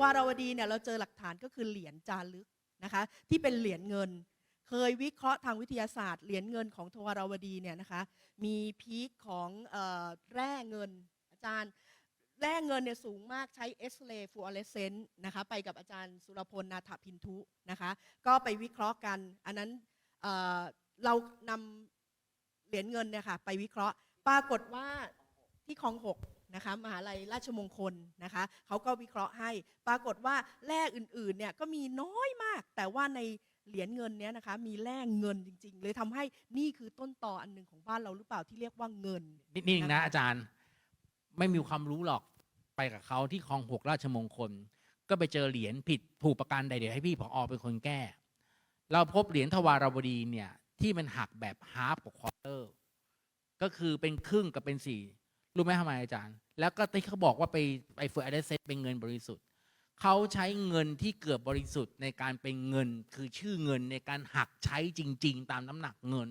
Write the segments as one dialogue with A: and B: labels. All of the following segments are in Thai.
A: วาราวดีเนี่ยเราเจอหลักฐานก็คือเหรียญจารึกนะคะที่เป็นเหรียญเงิน เคยวิเคราะห์ทางวิทยาศาสตร์เหรียญเงินของทวารวดีเนี่ยนะคะมีพีคของออแร่เงินอาจารย์แร่เงินเนี่ยสูงมากใช้เอ็กซเรย์ฟลูออเรสเซนต์นะคะไปกับอาจารย์สุรพลนาถพินทุนะคะก็ไปวิเคราะห์กัน อันนั้นเเรานำเหรียญเงินเนี่ยค่ะไปวิเคราะห์ปรากฏว่าที่คลองหก นะคะมหาลัยราชมงคลนะคะเขาก็วิเคราะห์ให้ปรากฏว่าแร่อื่นๆเนี่ยก็มีน้อยมาก แต่ว่าในเหรียญเงินเนี้ยนะคะมีแร่เงินจริง ๆ เลยทำให้นี่คือต้นตออันหนึ่งของบ้านเราหรือเปล่าที่เรียกว่าเงิน
B: นิดนึงนะอาจารย์ไม่มีความรู้หรอกไปกับเขาที่คลองหกราชมงคล ก็ไปเจอเหรียญผิดผูกประการใดเดี๋ยวให้พี่ผอเป็นคนแก้ เราพบเหรียญทวารวดีเนี่ยที่มันหักแบบฮาร์ปกับควอเตอร์ก็คือเป็นครึ่งกับเป็นสี่รู้ไหมทำไมอาจารย์ แล้วก็ที่เขาบอกว่าไปไปเฟอร์อเดเซตเป็นเงินบริสุทธิ์เขาใช้เงินที่เกือบบริสุทธิ์ในการเป็นเงินคือชื่อเงินในการหักใช้จริง ๆ ตามน้ำหนักเงิน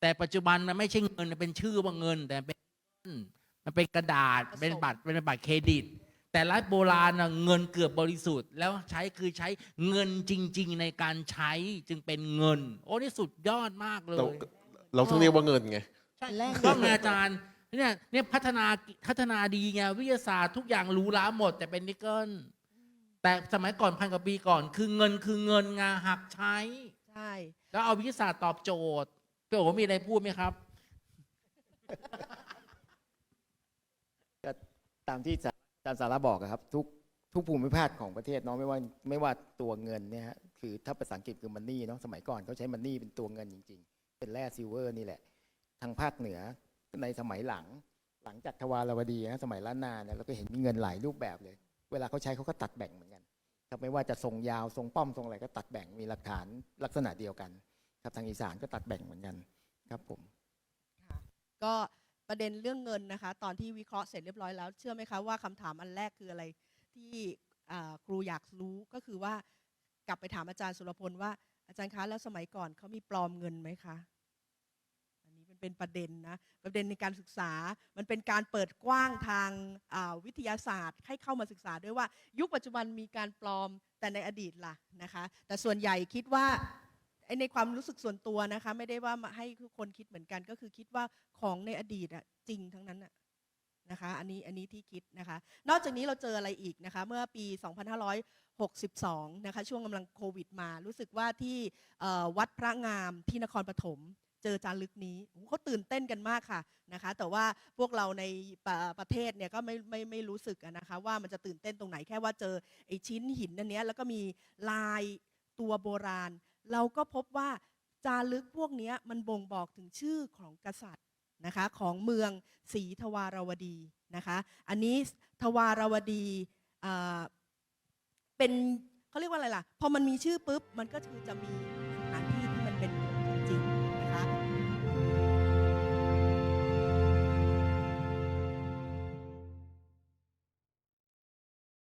B: แต่ปัจจุบันมันไม่ใช่เงินมันเป็นชื่อว่าเงิน แต่เป็นมันเป็นกระดาษ
A: ผสม
B: เป็นบัตรเป็นบัตรเครดิต แต่รัฐโบราณน่ะเงินเกือบบริสุทธิ์ แล้วใช้คือใช้เงินจริง ๆ ในการใช้จึงเป็นเงิน โอ้นี่สุดยอดมากเล
C: เรา
B: ย
C: เราต้องเรียกว่าเงินไง
B: ใช่
A: แลก
B: ก็ไงอาจารย์ เนี่ยเนี่ยพัฒนาพัฒนาดีไงวิทยาศาสตร์ทุกอย่างหรู้ล้าหมด แต่เป็นนิกเกิลแต่สมัยก่อนพันกว่าปีก่อน คือเงินคือเงินงาหักใช้
A: ใช่
B: แล้วเอาวิทยาศาสตร์ตอบโจทย์พี่โอ๋มีอะไรพูดไหมครับ
D: ก็ตามที่อาจารย์สาระบอกอะครับ ทุกทุกภูมิภาคของประเทศเนาะไม่ว่าไม่ว่าตัวเงินเนี่ยฮะคือถ้าภาษาอังกฤษคือมันนี่เนาะสมัยก่อนเขาใช้มันนี่เป็นตัวเงินจริง ๆ เป็นแร่ซิลเวอร์นี่แหละ ทางภาคเหนือ ในสมัยหลัง หลังจากทวารวดีนะสมัยล้านนาเนี่ยเราก็เห็นมีเงินหลายรูปแบบเลย เวลาเขาใช้เขาก็ตัดแบ่งเหมือนกันครับไม่ว่าจะทรงยาวทรงป้อมทรงอะไรก็ตัดแบ่งมีหลักฐานลักษณะเดียวกัน ครับทางอีสานก็ตัดแบ่งเหมือนกันครับผม
A: ก็ประเด็นเรื่องเงินนะคะ ตอนที่วิเคราะห์เสร็จเรียบร้อยแล้ว เชื่อไหมคะว่าคำถามอันแรกคืออะไรที่ครูอยากรู้ก็คือว่ากลับไปถามอาจารย์สุรพลว่าอาจารย์คะแล้วสมัยก่อนเขามีปลอมเงินไหมคะ มันเป็นประเด็นนะประเด็นในการศึกษา มันเป็นการเปิดกว้างทางาวิทยาศาสตร์ ให้เข้ามาศึกษาด้วยว่า ยุคปัจจุบันมีการปลอมแต่ในอดีตล่ะนะคะ แต่ส่วนใหญ่คิดว่าในความรู้สึกส่วนตัวนะคะ ไม่ได้ว่ามาให้ทุกคนคิดเหมือนกัน ก็คือคิดว่าของในอดีตอะจริงทั้งนั้นอะนะคะอันนี้อันนี้ที่คิดนะคะ นอกจากนี้เราเจออะไรอีกนะคะ เมื่อปี 2562 นะคะ ช่วงกำลังโควิดมา รู้สึกว่าที่วัดพระงามที่นครปฐม เจอจารึกนี้เขาตื่นเต้นกันมากค่ะนะคะ แต่ว่าพวกเราในประประเทศเนี่ยก็ไม่ไม่ไม่รู้สึกนะคะว่ามันจะตื่นเต้นตรงไหนแค่ว่าเจอไอ้ชิ้นหินอันเนี้ยแล้วก็มีลายตัวโบราณ เราก็พบว่าจารึกพวกนี้มันบ่งบอกถึงชื่อของกษัตริย์นะคะของเมืองศรีทวารวดีนะคะอันนี้ทวารวดีเป็นเขาเรียกว่าอะไรล่ะ พอมันมีชื่อปุ๊บ มันก็คือจะมี